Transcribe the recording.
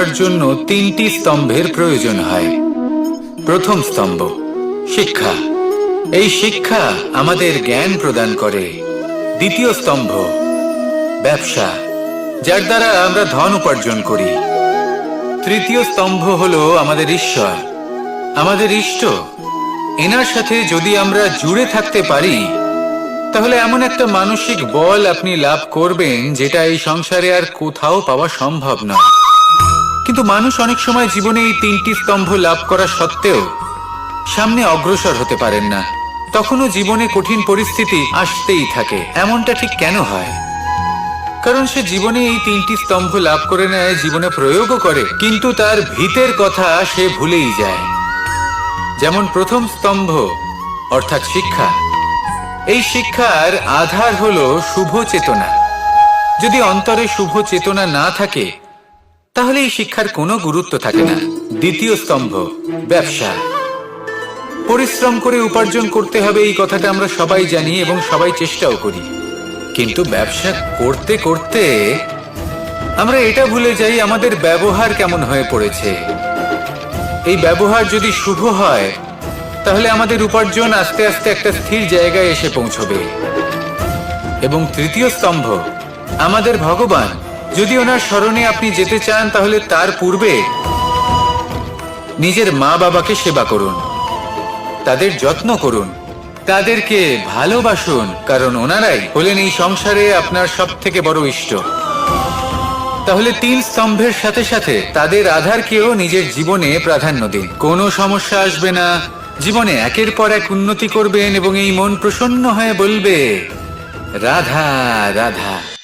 করার জন্য তিনটি স্তম্ভের প্রয়োজন হয়। প্রথম স্তম্ভ, শিক্ষা। এই শিক্ষা আমাদের জ্ঞান প্রদান করে। দ্বিতীয় স্তম্ভ, ব্যবসা, যার দ্বারা আমরা ধন উপার্জন করি। তৃতীয় স্তম্ভ হলো আমাদের ঈশ্বর। আমাদের ইষ্ট, এনার সাথে যদি আমরা জুড়ে থাকতে পারি, তাহলে এমন একটা মানসিক বল আপনি লাভ করবেন যেটা এই সংসারে আর কোথাও পাওয়া সম্ভব নয়। কিন্তু মানুষ অনেক সময় জীবনে এই তিনটি স্তম্ভ লাভ করা সত্ত্বেও সামনে অগ্রসর হতে পারেন না। তখনও জীবনে কঠিন পরিস্থিতি আসতেই থাকে। এমনটা ঠিক কেন হয়? কারণ সে জীবনে এই তিনটি স্তম্ভ লাভ করে নেয়, জীবনে প্রয়োগও করে, কিন্তু তার ভিতের কথা সে ভুলেই যায়। যেমন প্রথম স্তম্ভ, অর্থাৎ শিক্ষা। এই শিক্ষার আধার হল শুভ চেতনা। যদি অন্তরে শুভ চেতনা না থাকে তাহলে এই শিক্ষার কোনো গুরুত্ব থাকে না। দ্বিতীয় স্তম্ভ, ব্যবসা। পরিশ্রম করে উপার্জন করতে হবে এই কথাটা আমরা সবাই জানি এবং সবাই চেষ্টাও করি। কিন্তু ব্যবসা করতে করতে আমরা এটা ভুলে যাই আমাদের ব্যবহার কেমন হয়ে পড়েছে। এই ব্যবহার যদি শুভ হয়, তাহলে আমাদের উপার্জন আস্তে আস্তে একটা স্থির জায়গায় এসে পৌঁছবে। এবং তৃতীয় স্তম্ভ, আমাদের ভগবান যদি ওনার স্মরণে আপনি যেতে চান, তাহলে তার পূর্বে নিজের মা বাবাকে সেবা করুন। তাদের যত্ন করুন। তাদেরকে ভালোবাসুন, কারণ ওনারাই হলেন এই সংসারে আপনার সব থেকে বড় ইষ্ট। তাহলে তিন স্তম্ভের সাথে সাথে তাদের আধারকেও নিজের জীবনে প্রাধান্য দিন। কোনো সমস্যা আসবে না। জীবনে একের পর এক উন্নতি করবেন এবং এই মন প্রসন্ন হয়ে বলবে, রাধা রাধা।